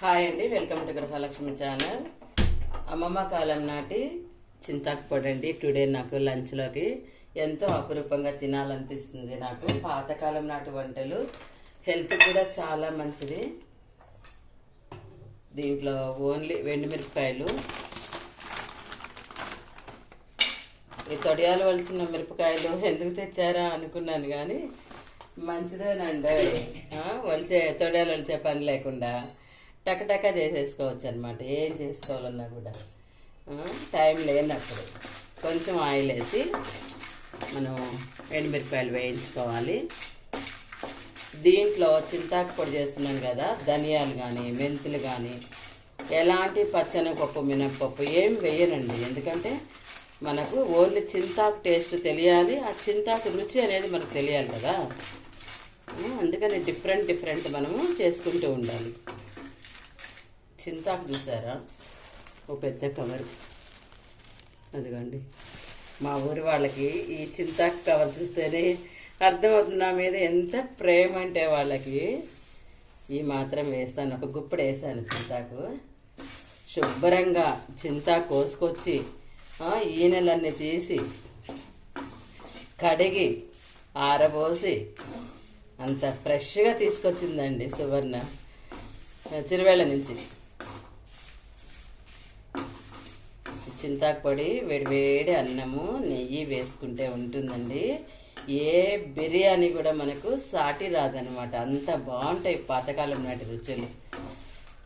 Hi అండి welcome to Gruhalakshmi channel. అమ్మమ్మ కాలం నాటి చింతాకు పొడి అండి. టుడే నాకు లంచ్లోకి ఎంతో అపురూపంగా తినాలనిపిస్తుంది నాకు. పాతకాలం నాటి వంటలు హెల్త్ కూడా చాలా మంచిది. దీంట్లో ఓన్లీ వెండిమిరపకాయలు. ఈ తొడియాలు వలసిన మిరపకాయలు ఎందుకు తెచ్చారా అనుకున్నాను కానీ మంచిదేనండి. వలిచే తొడియాలు వలిచే పని లేకుండా. టకటక చేసేసుకోవచ్చు అనమాట ఏం చేసుకోవాలన్నా కూడా. టైం లేనప్పుడు కొంచెం ఆయిల్ వేసి మనం ఎండుమిరపకాయలు వేయించుకోవాలి. దీంట్లో చింతాకు పొడి చేస్తున్నాం కదా ధనియాలు కానీ మెంతులు కానీ ఎలాంటి పచ్చనపప్పు మినప్పప్పు ఏం వేయనండి ఎందుకంటే మనకు ఓన్లీ చింతాకు టేస్ట్ తెలియాలి ఆ చింతాకు రుచి అనేది మనకు తెలియాలి కదా. అందుకని డిఫరెంట్ డిఫరెంట్ మనము చేసుకుంటూ ఉండాలి. చింతాకు చూసారా? ఓ పెద్ద కవర్. అదిగోండి. మా ఊరి వాళ్ళకి ఈ చింతాకు కవర్ చూస్తేనే అర్థమవుతుంది నా మీద ఎంత ప్రేమ అంటే వాళ్ళకి. ఈ మాత్రం వేస్తాను. ఒక గుప్పడు వేసాను చింతాకు. శుభ్రంగా చింతా కోసుకొచ్చి ఈనెలన్నీ తీసి కడిగి ఆరబోసి అంత ఫ్రెష్గా తీసుకొచ్చిందండి సువర్ణ. చిరువేళ్ళ నుంచి. చింతాకు పొడి వేడివేడి అన్నము నెయ్యి వేసుకుంటే ఉంటుందండి. ఏ బిర్యానీ కూడా మనకు సాటి రాదనమాట అంత బాగుంటాయి పాతకాలం నాటి రుచులు.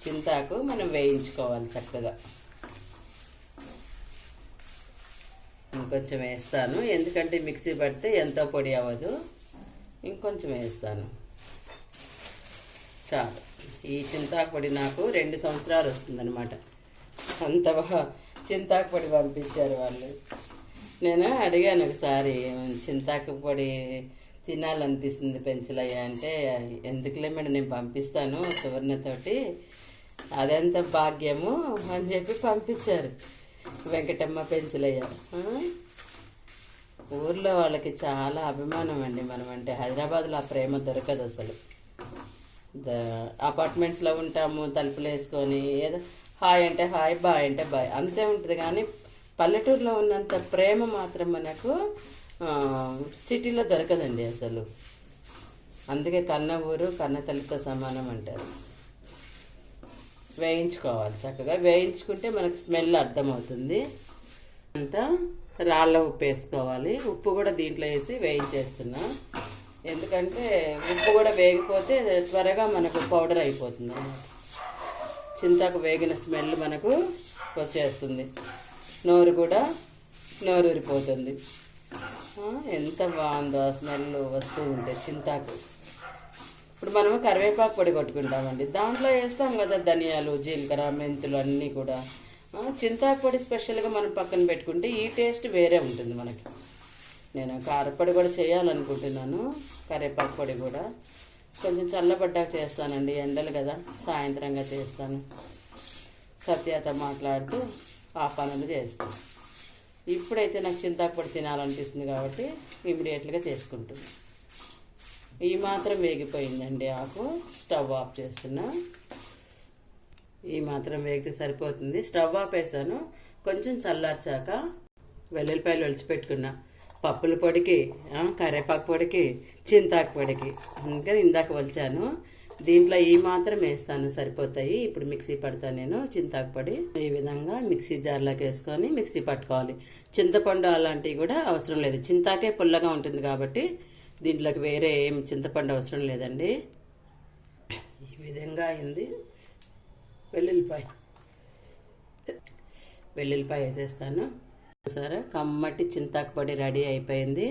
చింతాకు మనం వేయించుకోవాలి చక్కగా. ఇంకొంచెం వేస్తాను. ఎందుకంటే మిక్సీ పడితే ఎంతో పొడి అవ్వదు. ఇంకొంచెం వేస్తాను. చాలు. ఈ చింతాకు పొడి నాకు రెండు సంవత్సరాలు వస్తుందన్నమాట. అంత బాగా చింతాకు పొడి పంపించారు వాళ్ళు. నేను అడిగాను ఒకసారి చింతాకు పొడి తినాలనిపిస్తుంది పెంచలయ్య అంటే ఎందుకులే మేడం నేను పంపిస్తాను సువర్ణతోటి. అదెంత భాగ్యము అని చెప్పి పంపించారు. వెంకటమ్మ పెంచలయ్య. ఊర్లో వాళ్ళకి చాలా అభిమానం అండి మనం అంటే హైదరాబాద్లో ఆ ప్రేమ దొరకదు అసలు. అపార్ట్మెంట్స్లో ఉంటాము తలుపులు వేసుకొని ఏదో హాయ్ అంటే హాయ్ బాయ్ అంటే బాయ్. అంతే ఉంటుంది. కానీ పల్లెటూరులో ఉన్నంత ప్రేమ మాత్రం మనకు సిటీలో దొరకదండి అసలు. అందుకే కన్న ఊరు కన్న తల్లితో సమానం అంటారు. వేయించుకోవాలి చక్కగా. వేయించుకుంటే మనకు స్మెల్ అర్థమవుతుంది. అంతా రాళ్ళ ఉప్పు వేసుకోవాలి. ఉప్పు కూడా దీంట్లో వేసి వేయించేస్తున్నా. ఎందుకంటే ఉప్పు కూడా వేగిపోతే త్వరగా మనకు పౌడర్ అయిపోతుంది. చింతాకు వేగిన స్మెల్ మనకు వచ్చేస్తుంది. నోరు కూడా నోరూరిపోతుంది. ఎంత బాగుందో ఆ స్మెల్ వస్తూ ఉంటే చింతాకు. ఇప్పుడు మనము కరివేపాకు పొడి కొట్టుకుంటామండి. దాంట్లో వేస్తాం కదా ధనియాలు జీలకర్ర మెంతులు అన్నీ కూడా. చింతాకు పొడి స్పెషల్గా మనం పక్కన పెట్టుకుంటే ఈ టేస్ట్ వేరే ఉంటుంది మనకి. నేను కారపొడి కూడా చేయాలనుకుంటున్నాను. కరివేపాకు పొడి కూడా. కొంచెం చల్లబడ్డాక చేస్తానండి ఎండలు కదా సాయంత్రంగా చేస్తాను. సత్యత మాట్లాడుతూ ఆ పనులు చేస్తాను ఇప్పుడైతే నాకు చింతాకు తినాలనిపిస్తుంది కాబట్టి ఇమీడియట్గా చేసుకుంటుంది ఈ మాత్రం వేగిపోయిందండి ఆకు స్టవ్ ఆఫ్ చేస్తున్నా. ఈ మాత్రం వేగితే సరిపోతుంది. స్టవ్ ఆఫ్ వేసాను కొంచెం చల్లార్చాక వెల్లుల్లిపాయలు ఒలిచిపెట్టుకున్నా. పప్పుల పొడికి కరివేపాకు పొడికి చింతాకు పొడికి. అందుకని ఇందాక వలిచాను. దీంట్లో ఈ మాత్రం వేస్తాను సరిపోతాయి. ఇప్పుడు మిక్సీ పడతాను నేను చింతాకు పొడి. ఈ విధంగా మిక్సీ జార్లోకి వేసుకొని మిక్సీ పట్టుకోవాలి. చింతపండు అలాంటివి కూడా అవసరం లేదు. చింతాకే పుల్లగా ఉంటుంది కాబట్టి దీంట్లోకి వేరే ఏం చింతపండు అవసరం లేదండి. ఈ విధంగా అయింది. వెల్లుల్లిపాయ. వెల్లుల్లిపాయ వేసేస్తాను. సరే కమ్మటి చింతాకు పొడి రెడీ అయిపోయింది.